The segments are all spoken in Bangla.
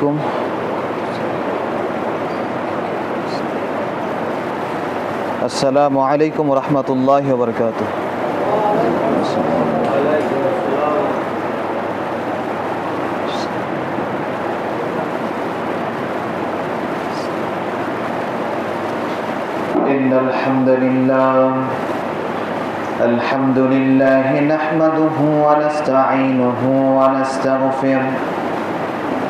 عليكم. السلام عليكم ورحمة الله وبركاته. إن الحمد لله الحمد لله نحمده ونستعينه ونستغفره.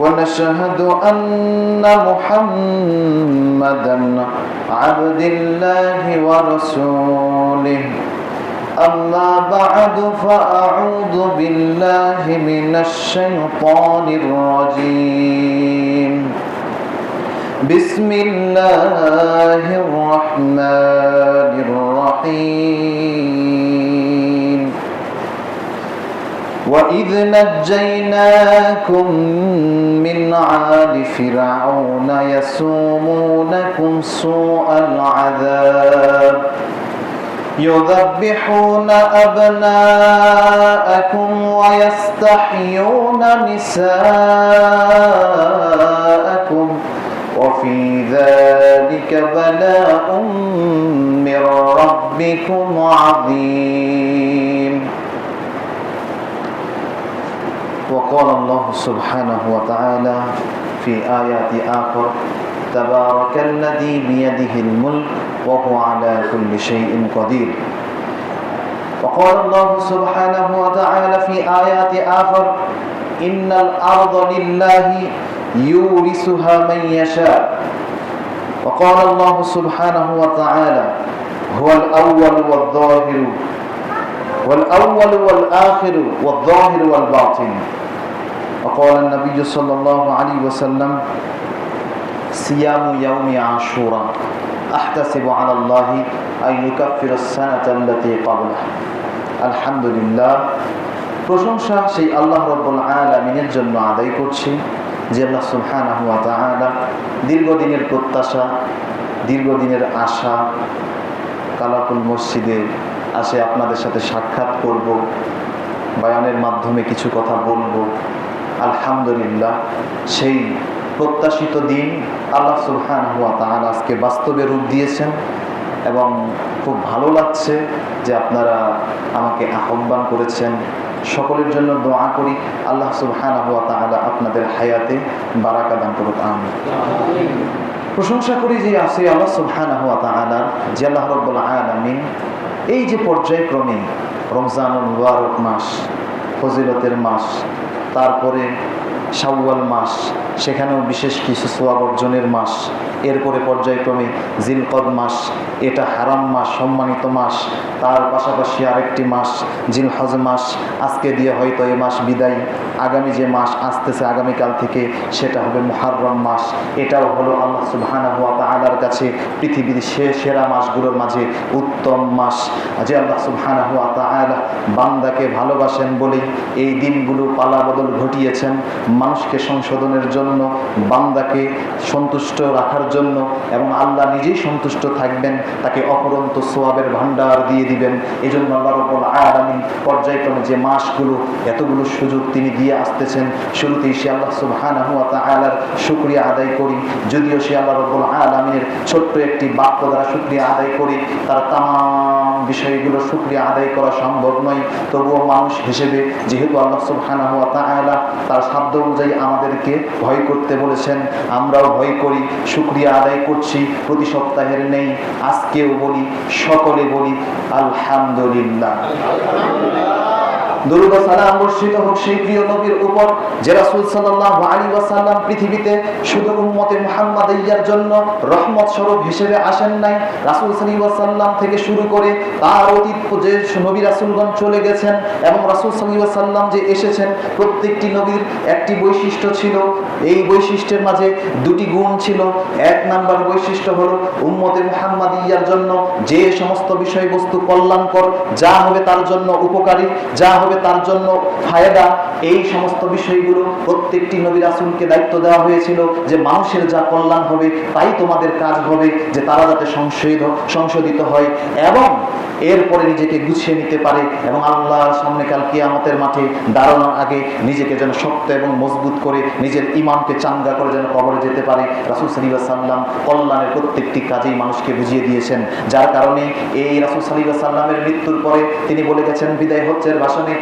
ونشهد أن محمدا عبد الله ورسوله أما بعد فأعوذ بالله من الشيطان الرجيم بسم الله الرحمن الرحيم وإذ نجيناكم من عال فرعون يسومونكم سوء العذاب يذبحون أبناءكم ويستحيون نساءكم وفي ذلك بلاء من ربكم عظيم وقال الله سبحانه وتعالى في آيات آخر تبارك الذي بيده الملك وهو على كل شيء قدير. وقال الله سبحانه وتعالى في آيات آخر إن الأرض لله يورثها من يشاء. وقال الله سبحانه وتعالى هو الأول والظاهر والأول والآخر والظاهر والباطن. وقال النبي صلى الله عليه وسلم صيام يوم عاشوراء أحتسب على الله أن يكفر السنة التي قبله الحمد لله প্রশংসা সেই আল্লাহ রব্বুল আলমিনের জন্য আদায় করছি যে আল্লাহ সুবহানাহু ওয়া তাআলা দীর্ঘদিনের প্রত্যাশা দীর্ঘদিনের আশা কালাকুল মসজিদে আসে আপনাদের সাথে সাক্ষাৎ করব বয়ানের মাধ্যমে কিছু কথা বলবো আলহামদুলিল্লাহ, সেই প্রত্যাশিত দিন আল্লাহ সুলহান হুয়া তাহলে আজকে বাস্তবে রূপ দিয়েছেন এবং খুব ভালো লাগছে যে আপনারা আমাকে আহ্বান করেছেন। সকলের জন্য দোয়া করি, আল্লাহ সুবহান হুয়া তাহলে আপনাদের হায়াতে বারাকা দান করুক আমি প্রশংসা করি যে আছে আল্লাহ সুবহান হুয়া তাহলা যে আল্লাহ রব্বুল আলমিন এই যে পর্যায়ক্রমে রমজানুল মুবারক মাস, ফজিলতের মাস তারপরে শাওয়াল মাস সেখানেও বিশেষ কিছু সোয়াব অর্জনের মাস। এরপরে পর্যায়ক্রমে জিলকদ মাস, এটা হারাম মাস, সম্মানিত মাস। তার পাশাপাশি আরেকটি মাস, জিলহজ মাস। আজকে দিয়ে হয়তো এ মাস বিদায়। আগামী যে মাস আসতেছে আগামীকাল থেকে, সেটা হবে মুহাররম মাস। এটাও হলো আল্লাহ সুবহানাহু ওয়া তাআলার কাছে পৃথিবীর সে সেরা মাসগুলোর মাঝে উত্তম মাস। যে আল্লাহ সুবহানাহু ওয়া তাআলা বান্দাকে ভালোবাসেন বলেই এই দিনগুলো পালাবদল ঘটিয়েছেন। মানুষকে সংশোধনের জন্য বান্দাকে সন্তুষ্ট রাখার জন্য এবং আল্লাহ নিজেই সন্তুষ্ট থাকবেন, তাকে অপরন্ত সোয়াবের ভান্ডার দিয়ে দিবেন। এই জন্য আল্লাহ রব্বুল আলামিন পর্যায়ক্রমে যে মাসগুলো, এতগুলো সুযোগ তিনি দিয়ে আসতেছেন, শুরুতেই সে আল্লাহ সুবহানাহু ওয়া তাআলার শুকরিয়া আদায় করি, যদিও সে আল্লাহ রব্বুল আলামিনের ছোট্ট একটি বাক্য দ্বারা শুকরিয়া আদায় করি, তার তাম বিষয়গুলো শুকরিয়া আদায় করা সম্ভব নয়। তবুও মানুষ হিসেবে যেহেতু আল্লাহ সুবহানাহু ওয়া তাআলা তার সাধ্য অনুযায়ী আমাদেরকে ভয় করতে বলেছেন, আমরাও ভয় করি, শুক্রিয়া আদায় করছি প্রতি সপ্তাহের নেই। আজকেও বলি সকলে বলি আলহামদুলিল্লাহ। দুরুদ সালাম বর্ষিত হোক সেই প্রিয় নবীর উপর, যে রাসূল সাল্লাল্লাহু আলাইহি ওয়াসাল্লাম পৃথিবীতে শুধু উম্মতে মুহাম্মাদিয়ার জন্য রহমত স্বরূপ হিসেবে আসেন নাই। রাসূল সাল্লাল্লাহু আলাইহি থেকে শুরু করে তার অতীত যে নবী রাসূলগণ চলে গেছেন এবং রাসূল সাল্লাল্লাহু আলাইহি যে এসেছেন, প্রত্যেকটি নবীর একটি বৈশিষ্ট্য ছিল। এই বৈশিষ্ট্যের মাঝে দুটি গুণ ছিল। এক নাম্বার বৈশিষ্ট্য হলো উম্মতে মুহাম্মাদিয়ার জন্য যে সমস্ত বিষয়বস্তু কল্যাণকর, যা হবে তার জন্য উপকারী, যা হবে তার জন্য ফায়দা। এই সমস্ত বিষয়গুলো প্রত্যেকটি নবী রাসূলকে দায়িত্ব দেওয়া হয়েছিল যে মানুষের যা কল্যাণ হবে, তাই তোমাদের কাজ হবে, যে তারা যাতে সংশোধিত সংশোধিত হয় এবং এরপরে নিজেকে গুছিয়ে নিতে পারে এবং আল্লাহর সামনে কাল কিয়ামতের মাঠে দাঁড়ানোর আগে নিজেকে যেন শক্ত এবং মজবুত করে নিজের ইমানকে চাঙ্গা করে যেন কবরে যেতে পারে। রাসুল সালিবা সাল্লাম কল্যাণের প্রত্যেকটি কাজেই মানুষকে বুঝিয়ে দিয়েছেন, যার কারণে এই রাসুল সালিবা সাল্লামের মৃত্যুর পরে তিনি বলে গেছেন, বিদায় হচ্ছে ভাষণে।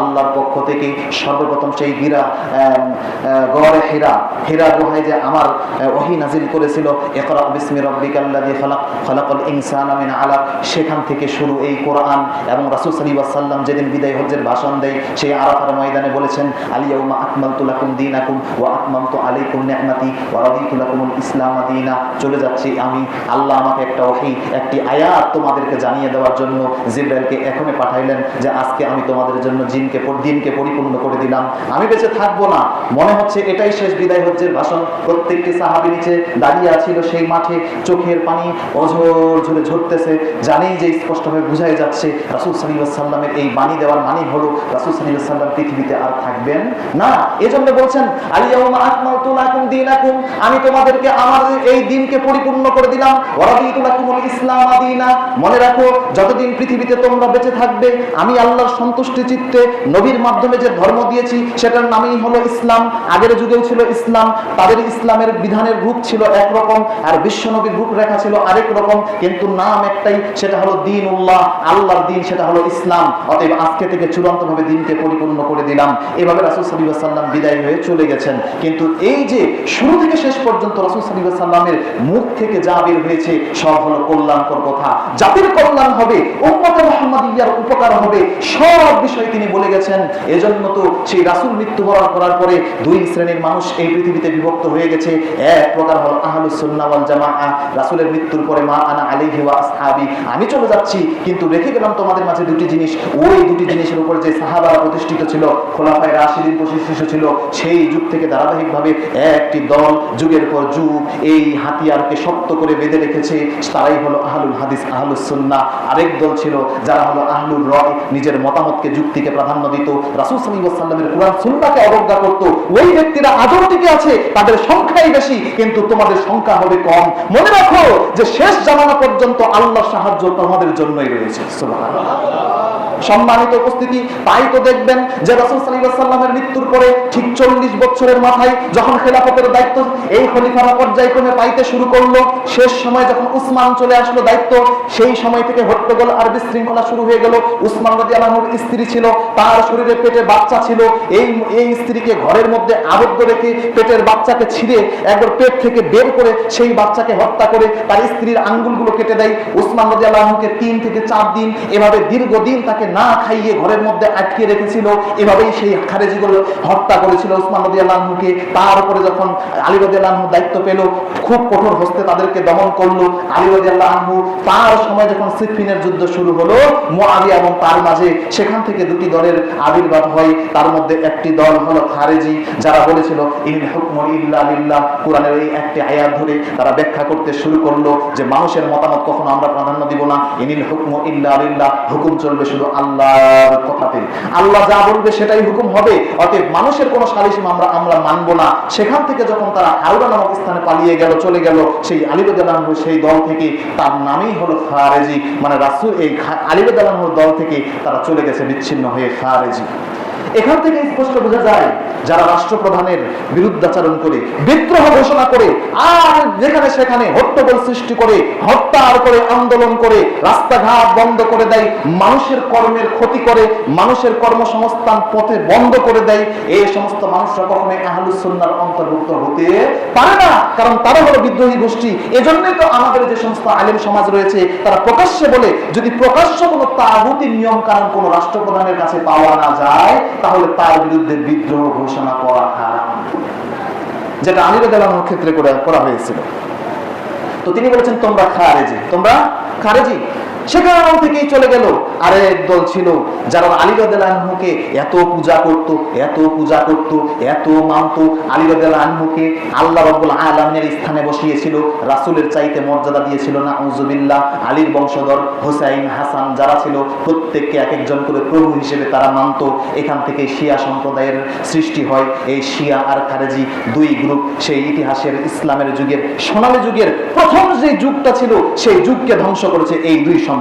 আল্লাহর পক্ষ থেকে সর্বপ্রথম সেই হীরা গড়ে হীরা হীরা গুহায় যে আমার ওহী নাজিল করেছিল, ইকরা বিসমি রাব্বিকাল্লাযী খালাক, খালাকাল ইনসানা মিন আলাক, সেখান থেকে শুরু এই কোরআন এবং রাসূল আলাইহি ওয়াসাল্লাম যেদিন বিদায় হজ্জের ভাষণ দেয়, সেই আরাফার ময়দানে বলেছেন আলিয়াউমা আকমালতু লাকুম দীনাকুম ওয়া আতমামতু আলাইকুম নি'মাতি ওয়া রাদিতু লাকুমুল ইসলাম দীনা। চলে যাচ্ছি আমি, আল্লাহ আমাকে একটা ওহী, একটি আয়াত তোমাদেরকে জানিয়ে দেওয়ার জন্য জিব্রাইলকে এখনই পাঠাইলেন যে আজকে আমি তোমাদের জন্য জিনকে পর- দিনকে পরিপূর্ণ করে দিলাম। আমি বেঁচে থাকব না। মনে হচ্ছে এটাই শেষ বিদায় হজ্জের ভাষণ। প্রত্যেকটি সাহাবি নিচে দাঁড়িয়ে আছিল সেই মাঠে। চোখের পানি অঝর ঝরে ঝরতেছে। জানেই যে স্পষ্টভাবে বুঝাই যাচ্ছে, রাসূল সাল্লামের এই বাণী দেওয়ার মানে হলো, রাসূল সাল্লাম পৃথিবীতে আর থাকবেন না। এজন্য বলছেন আলিয়াউমা আকমালতু লাকুম দীনাকুম। আমি তোমাদেরকে আমার এই দিনকে পরিপূর্ণ করে দিলাম। ওয়া রাদিতু লাকুমুল ইসলাম দীনা। মনে রাখো, যতদিন পৃথিবীতে তোমরা বেঁচে থাকবে, আমি আল্লাহর সন্তুষ্টি চিত্তে নবীর মাধ্যমে যে ধর্ম দিয়েছি, সেটার নামই হলো ইসলাম। আগের যুগেও ছিল ইসলাম, তাদের ইসলামের বিধানের রূপ ছিল একরকম, আর বিশ্বনবীর রূপরেখা ছিল আরেক রকম, কিন্তু নাম একটাই, সেটা হলো দিন উল্লাহ আল্লাহর দিন, সেটা হলো ইসলাম। অতএব আজকে থেকে চূড়ান্তভাবে দিনকে পরিপূর্ণ করে দিলাম। এভাবে রাসুল সাল্লাহ সাল্লাম বিদায় হয়ে চলে গেছেন। কিন্তু এই যে শুরু থেকে শেষ পর্যন্ত রাসুল সাল্লাহ সাল্লামের মুখ থেকে যা বের হয়েছে, সব হলো কল্যাণকর কথা। জাতির কল্যাণ হবে, উম্মতে মুহাম্মাদিয়ার উপকার হবে, সব বিষয়ে তিনি বলে গেছেন, এজন্য তো সেই রাসূল মৃত্যুবরণ করার পরে দুই শ্রেণির মানুষ এই পৃথিবীতে বিভক্ত হয়ে গেছে। এক প্রকার হলো আহলুস সুন্নাহ ওয়াল জামাআ, রাসূলের মৃত্যুর পরে মা আনা আলাইহি ওয়া আসহাবি। আমি চলে যাচ্ছি, কিন্তু রেখে গেলাম তোমাদের মাঝে দুটি জিনিস। ওই দুটি জিনিসের উপর যে সাহাবারা প্রতিষ্ঠিত ছিল, খোলাফায়ে রাশিদিন প্রতিষ্ঠিত ছিল, সেই যুগ থেকে ধারাবাহিকভাবে একটি দল যুগের পর যুগ এই হাতিয়ারকে শক্ত করে বেঁধে রেখেছে। তারাই হলো আহলুল হাদিস, আহলুস সুন্নাহ। আরেক দল ছিল, যারা হলো আহলুল রয়, নিজের মতামতকে, যুক্তিকে প্রাধান্য দিত। রাসূল সাল্লামের কোরআন সুন্নাহকে অবজ্ঞা করত। ওই ব্যক্তিরা আজও টিকে আছে, তাদের সংখ্যাই বেশি, কিন্তু তোমাদের সংখ্যা হবে কম। মনে রাখো যে শেষ জামানা পর্যন্ত আল্লাহর সাহায্য তোমাদের জন্যই রয়েছে। সম্মানিত উপস্থিতি, তাই তো দেখবেন যে রাসূল সাল্লামের মৃত্যুর পরে ঠিক 40 বছরের মাথায় যখন খেলাফতের দায়িত্ব এই খলিফারা পর্যায়ক্রমে পাইতে শুরু করল, শেষ সময় যখন উসমান চলে আসলো দায়িত্ব, সেই সময় থেকে হট্টগোল আর বিশৃঙ্খলা শুরু হয়ে গেল। উসমান রাদিয়াল্লাহু আনহুর স্ত্রী ছিল তার শরীরে পেটে বাচ্চা ছিল। এই এই স্ত্রীকে ঘরের মধ্যে আবদ্ধ রেখে পেটের বাচ্চাকে ছিঁড়ে একবার পেট থেকে বের করে সেই বাচ্চাকে হত্যা করে তার স্ত্রীর আঙ্গুলগুলো কেটে দেয়। উসমান রাদিয়াল্লাহু আনহুকে তিন থেকে চার দিন এভাবে দীর্ঘদিন তাকে না খাইয়ে ঘরের মধ্যে আটকে রেখেছিল। এভাবেই সেই খারেজিগুলো হত্যা করেছিল উসমান রাদিয়াল্লাহু আনহুকে। তার উপরে যখন আলী রাদিয়াল্লাহু আনহু দায়িত্ব পেল, খুব কঠোর হস্তে তাদেরকে দমন করল। আলী রাদিয়াল্লাহু আনহু তার সময় যখন সিফিনের যুদ্ধ শুরু হলো, মুআবিয়া এবং তার মাঝে সেখান থেকে দুটি দলের আবির্ভাব হয়, তার মধ্যে একটি দল হলো খারেজি, যারা বলেছিল, ইন হুকম ইল্লা লিল্লাহ। কোরআনের এই একটি আয়াত ধরে তারা ব্যাখ্যা করতে শুরু করল যে, মানুষের মতামত কখনো আমরা প্রাধান্য দিব না। ইনিল হুকম ইল্লা লিল্লাহ। হুকুম চলবে শুধু আল্লাহর কথাতে আল্লাহ যা বলবে সেটাই হুকুম হবে। অতএব মানুষের কোনো সালিসিম আমরা আমরা মানবো না। সেখান থেকে যখন তারা হাওড়া নামক স্থানে পালিয়ে গেল, চলে গেল, সেই আলিবুদ্দালানহু সেই দল থেকে তার নামেই হলো খারেজি। মানে রাসূল, এই আলিবুদ্দালানহুর দল থেকে তারা চলে গেছে বিচ্ছিন্ন হয়ে খারেজি। এখান থেকে স্পষ্ট বোঝা যায়, যারা রাষ্ট্রপ্রধানের বিরুদ্ধাচরণ করে, বিদ্রোহ ঘোষণা করে, আর যেখানে সেখানে হট্টগোল সৃষ্টি করে, হত্যার করে, আন্দোলন করে, রাস্তাঘাট বন্ধ করে দেয়, মানুষের কর্মের ক্ষতি করে, মানুষের কর্মসংস্থান পথে বন্ধ করে দেয় এই সমস্ত মানুষরা কখনোই আহলুসুন্নার অন্তর্ভুক্ত হতে পারে না। কারণ তারা হলো বিদ্রোহী গোষ্ঠী। এজন্যই তো আমাদের যে সমস্ত আলেম সমাজ রয়েছে, তারা প্রকাশ্যে বলে, যদি প্রকাশ্য কোনো তাগুতির নিয়ম কারণ কোনো রাষ্ট্রপ্রধানের কাছে পাওয়া না যায়, তাহলে তার বিরুদ্ধে বিদ্রোহ ঘোষণা করা হারাম। যেটা আমির দেলানোর ক্ষেত্রে করা হয়েছিল। তো তিনি বলেছেন তোমরা খারেজি। তোমরা খারেজি? সেখান থেকেই চলে গেল। আরেক দল ছিল যারা আলী রাদিয়াল্লাহুকে এত পূজা করত, এত পূজা করত, এত মানত। আলী রাদিয়াল্লাহুকে আল্লাহ রাব্বুল আলামিনের স্থানে বসিয়েছিল, রাসূলের চাইতে মর্যাদা দিয়েছিল না উজুবিল্লাহ আলীর বংশধর হোসাইন হাসান যারা ছিল, প্রত্যেককে এক একজন করে প্রভু হিসেবে তারা মানত। এখান থেকে শিয়া সম্প্রদায়ের সৃষ্টি হয়। এই শিয়া আর খারেজি দুই গ্রুপ, সেই ইতিহাসের ইসলামের যুগের, সোনালী যুগের প্রথম যে যুগটা ছিল, সেই যুগকে ধ্বংস করেছে এই দুই সম্প্রদায়।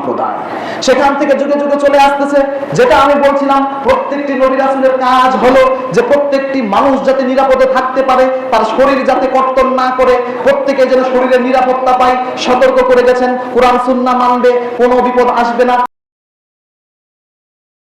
সেখান থেকে যুগে যুগে চলে আসতেছে। যেটা আমি বলছিলাম, প্রত্যেকটি নবী রাসুলের কাজ হলো যে প্রত্যেকটি মানুষ যাতে নিরাপদে থাকতে পারে, তার শরীর যাতে কর্তন না করে, প্রত্যেকে যেন শরীরে নিরাপত্তা পায়, সতর্ক করে গেছেন। কোরআন, সুন্না মানবে, কোনো বিপদ আসবে না।